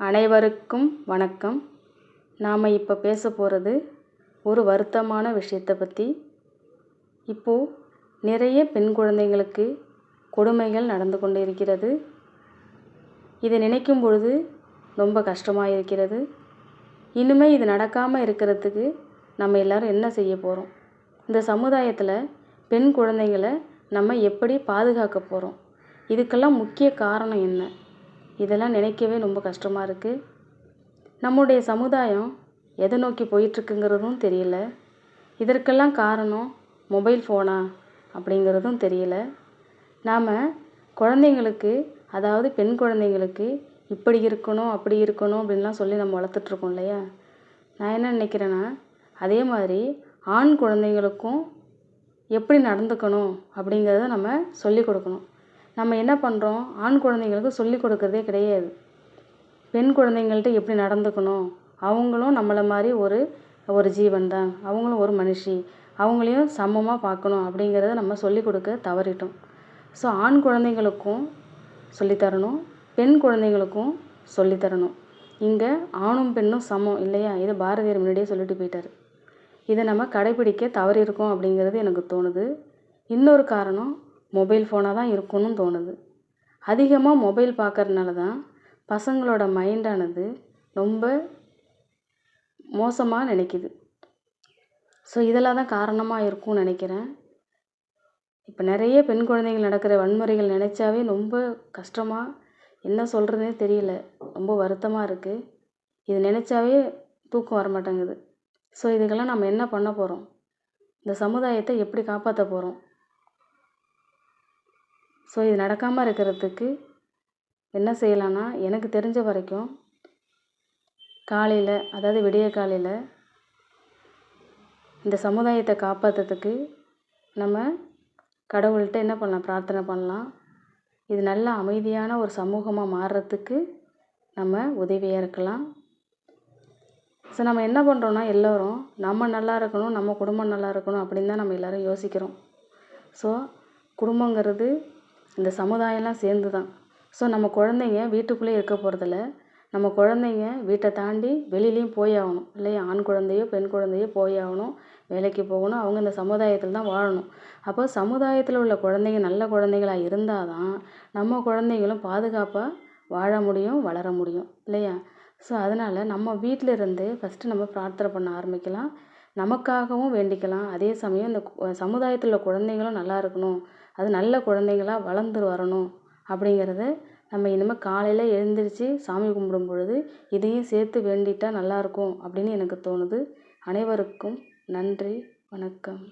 அனைவருக்கும் வணக்கம். நாம் இப்போ பேச போகிறது ஒரு வருத்தமான விஷயத்தை பற்றி இப்போது நிறைய பெண் குழந்தைங்களுக்கு கொடுமைகள் நடந்து கொண்டு இருக்கிறது. இதை நினைக்கும் பொழுது ரொம்ப கஷ்டமாக இருக்கிறது. இனிமே இது நடக்காமல் இருக்கிறதுக்கு நம்ம எல்லோரும் என்ன செய்ய போகிறோம் இந்த சமுதாயத்தில் பெண் குழந்தைங்களை நம்ம எப்படி பாதுகாக்க போகிறோம் இதுக்கெல்லாம் முக்கிய காரணம் என்ன? இதெல்லாம் நினைக்கவே ரொம்ப கஷ்டமாக இருக்குது நம்முடைய சமுதாயம் எதை நோக்கி போயிட்டுருக்குங்கிறதும் தெரியல. இதற்கெல்லாம் காரணம் மொபைல் ஃபோனா அப்படிங்கிறதும் தெரியல. நாம் குழந்தைங்களுக்கு அதாவது பெண் குழந்தைங்களுக்கு இப்படி இருக்கணும் அப்படி இருக்கணும் அப்படின்லாம் சொல்லி நம்ம வளர்த்துட்ருக்கோம் இல்லையா? நான் என்ன நினைக்கிறேன்னா அதே மாதிரி ஆண் குழந்தைங்களுக்கும் எப்படி நடந்துக்கணும் அப்படிங்கிறத நம்ம சொல்லிக் கொடுக்கணும். நம்ம என்ன பண்ணுறோம் ஆண் குழந்தைங்களுக்கு சொல்லிக் கொடுக்குறதே கிடையாது. பெண் குழந்தைங்கள்ட்ட எப்படி நடந்துக்கணும்? அவங்களும் நம்மளை மாதிரி ஒரு ஒரு ஜீவன் தான். அவங்களும் ஒரு மனுஷி. அவங்களையும் சமமாக பார்க்கணும் அப்படிங்கிறத நம்ம சொல்லிக் கொடுக்க தவறிட்டோம். ஸோ ஆண் குழந்தைங்களுக்கும் சொல்லித்தரணும் பெண் குழந்தைங்களுக்கும் சொல்லித்தரணும் இங்கே ஆணும் பெண்ணும் சமம் இல்லையா? இதை பாரதியார் முன்னாடியே சொல்லிட்டு போயிட்டார். இதை நம்ம கடைப்பிடிக்க தவறியிருக்கோம் அப்படிங்கிறது எனக்கு தோணுது. இன்னொரு காரணம் மொபைல் ஃபோனாக தான் இருக்கும்னு தோணுது. அதிகமாக மொபைல் பார்க்கறனால தான் பசங்களோட மைண்டானது ரொம்ப மோசமாக நினைக்குது. ஸோ இதெல்லாம் தான் காரணமாக இருக்கும்னு நினைக்கிறேன். இப்போ நிறைய பெண் குழந்தைகள் நடக்கிற வன்முறைகள் நினச்சாவே ரொம்ப கஷ்டமாக என்ன சொல்கிறதுனே தெரியல. ரொம்ப வருத்தமாக இருக்குது இது நினச்சாவே தூக்கம் வர மாட்டேங்குது ஸோ இதுக்கெல்லாம் நம்ம என்ன பண்ண போகிறோம் இந்த சமுதாயத்தை எப்படி காப்பாற்ற போகிறோம் ஸோ இது நடக்காமல் இருக்கிறதுக்கு என்ன செய்யலான்னா எனக்கு தெரிஞ்ச வரைக்கும் காலையில் அதாவது விடிய காலையில் இந்த சமுதாயத்தை காப்பாற்றுறதுக்கு நம்ம கடவுள்கிட்ட என்ன பண்ணலாம்? பிரார்த்தனை பண்ணலாம். இது நல்ல அமைதியான ஒரு சமூகமாக மாறுறதுக்கு நம்ம உதவியாக இருக்கலாம். ஸோ நம்ம என்ன பண்ணுறோன்னா எல்லோரும் நம்ம நல்லா இருக்கணும் நம்ம குடும்பம் நல்லா இருக்கணும் அப்படின்னு தான் நம்ம எல்லோரும் யோசிக்கிறோம். ஸோ குடும்பங்கிறது இந்த சமுதாயம்லாம் சேர்ந்து தான் ஸோ நம்ம குழந்தைங்க வீட்டுக்குள்ளே இருக்க போகிறதில்ல நம்ம குழந்தைங்க வீட்டை தாண்டி வெளியிலையும் போய் ஆகணும். இல்லையா? ஆண் குழந்தையோ பெண் குழந்தையோ போய் ஆகணும். வேலைக்கு போகணும். அவங்க இந்த சமுதாயத்தில் தான் வாழணும். அப்போ சமுதாயத்தில் உள்ள குழந்தைங்க நல்ல குழந்தைகளாக இருந்தால் தான் நம்ம குழந்தைங்களும் பாதுகாப்பாக வாழ முடியும் வளர முடியும். இல்லையா? ஸோ அதனால் நம்ம வீட்டில் இருந்து ஃபஸ்ட்டு நம்ம பிரார்த்தனை பண்ண ஆரம்பிக்கலாம். நமக்காகவும் வேண்டிக்கலாம். அதே சமயம் இந்த சமுதாயத்தில் உள்ள குழந்தைங்களும் நல்லா இருக்கணும். அது நல்ல குழந்தைங்களாக வளர்ந்து வரணும் அப்படிங்கிறத நம்ம இனிமேல் காலையில் எழுந்திரிச்சு சாமி கும்பிடும் பொழுது இதையும் சேர்த்து வேண்டிட்டால் நல்லாயிருக்கும் அப்படின்னு எனக்கு தோணுது. அனைவருக்கும் நன்றி வணக்கம்.